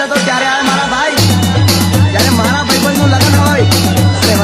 હતો ત્યારે આ મારા ભાઈ જ્યારે મારા ભાઈબંધનું લગ્ન હોય અને